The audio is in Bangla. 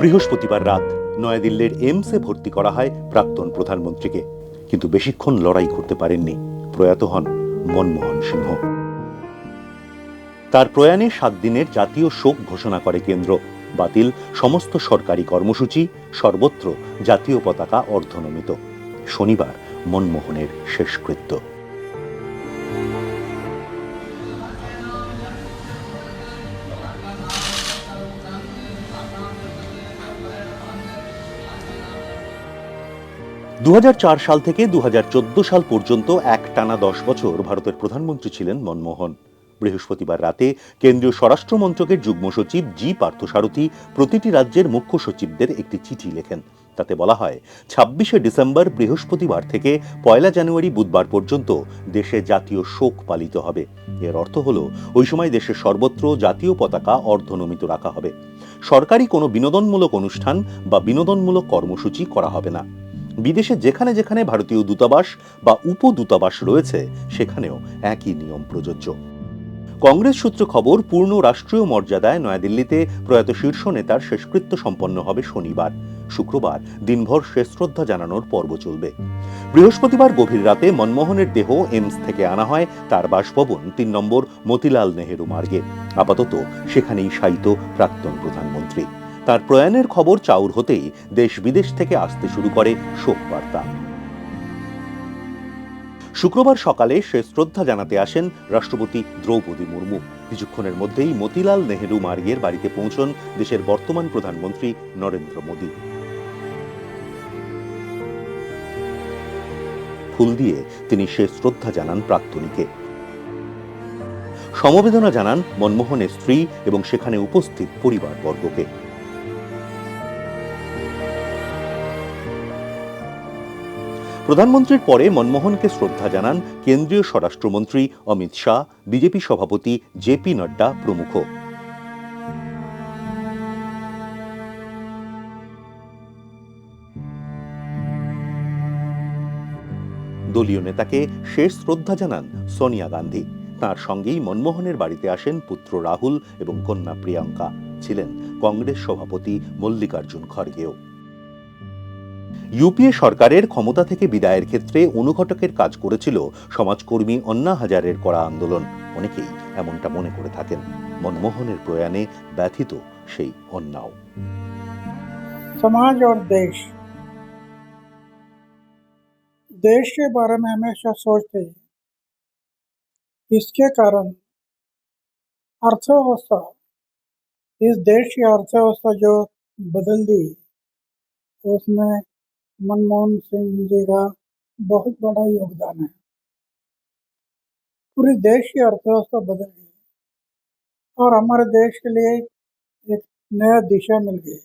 বৃহস্পতিবার রাত নয়াদিল্লির এইমসে ভর্তি করা হয় প্রাক্তন প্রধানমন্ত্রীকে। কিন্তু বেশিক্ষণ লড়াই করতে পারেননি প্রয়াত হন মনমোহন সিংহ। তার প্রয়াণে সাত দিনের জাতীয় শোক ঘোষণা করে কেন্দ্র। বাতিল সমস্ত সরকারি কর্মসূচি, সর্বত্র জাতীয় পতাকা অর্ধনমিত। শনিবার মনমোহনের শেষকৃত্য। দু হাজার চার সাল থেকে দুহাজার চোদ্দ সাল পর্যন্ত এক টানা দশ বছর ভারতের প্রধানমন্ত্রী ছিলেন মনমোহন। বৃহস্পতিবার রাতে কেন্দ্রীয় স্বরাষ্ট্র মন্ত্রকের যুগ্ম সচিব জি পার্থসারথী প্রতিটি রাজ্যের মুখ্য সচিবদের একটি চিঠি লেখেন। তাতে বলা হয়, ছাব্বিশে ডিসেম্বর বৃহস্পতিবার থেকে পয়লা জানুয়ারি বুধবার পর্যন্ত দেশে জাতীয় শোক পালিত হবে। এর অর্থ হল, ওই সময় দেশের সর্বত্র জাতীয় পতাকা অর্ধনমিত রাখা হবে। সরকারি কোনো বিনোদনমূলক অনুষ্ঠান বা বিনোদনমূলক কর্মসূচি করা হবে না। বিদেশে যেখানে যেখানে ভারতীয় দূতাবাস বা উপদূতাবাস রয়েছে, সেখানেও একই নিয়ম প্রযোজ্য। কংগ্রেস সূত্র খবর, পূর্ণ রাষ্ট্রীয় মর্যাদায় নয়াদিল্লিতে প্রয়াত শীর্ষ নেতার শেষকৃত্য সম্পন্ন হবে শনিবার। শুক্রবার দিনভর শেষ শ্রদ্ধা জানানোর পর্ব চলবে। বৃহস্পতিবার গভীর রাতে মনমোহনের দেহ এমস থেকে আনা হয়, তার বাসভবন তিন নম্বর মতিলাল নেহেরু মার্গে। আপাতত সেখানেই শায়িত প্রাক্তন প্রধানমন্ত্রী। তার প্রয়াণের খবর চাউর হতেই দেশ বিদেশ থেকে আসতে শুরু করে শোক বার্তা শুক্রবার সকালে শেষ শ্রদ্ধা জানাতে আসেন রাষ্ট্রপতি দ্রৌপদী মুর্মু। কিছুক্ষণের মধ্যেই মতিলাল নেহেরু মার্গের বাড়িতে পৌঁছন দেশের বর্তমান প্রধানমন্ত্রী নরেন্দ্র মোদী। ফুল দিয়ে তিনি শেষ শ্রদ্ধা জানান প্রাক্তনীকে। সমবেদনা জানান মনমোহনের স্ত্রী এবং সেখানে উপস্থিত পরিবারবর্গকে। প্রধানমন্ত্রীর পরে মনমোহনকে শ্রদ্ধা জানান কেন্দ্রীয় স্বরাষ্ট্রমন্ত্রী অমিত শাহ, বিজেপি সভাপতি জেপি নাড্ডা প্রমুখ। দলীয় নেতাকে শেষ শ্রদ্ধা জানান সোনিয়া গান্ধী। তার সঙ্গেই মনমোহনের বাড়িতে আসেন পুত্র রাহুল এবং কন্যা প্রিয়াঙ্কা। ছিলেন কংগ্রেস সভাপতি মল্লিকার্জুন খড়গেও। ইউপিএ সরকারের ক্ষমতা থেকে বিদায়ের ক্ষেত্রে অনুঘটকের কাজ করেছিল সমাজকর্মী অন্না হাজারের করা আন্দোলন অনেকেই এমনটা মনে করে থাকেন মনমোহনের প্রয়াণে ব্যথিত সেই অন্যাও समाज और देश देश के बारे में हमेशा सोचते हैं इसके कारण अर्थव्यवस्था इस देश की अर्थव्यवस्था जो बदल दी उसमें मनमोहन सिंह जी का बहुत बड़ा योगदान है। पूरे देश की अर्थव्यवस्था बदल गई और हमारे देश के लिए एक नया दिशा मिल गई।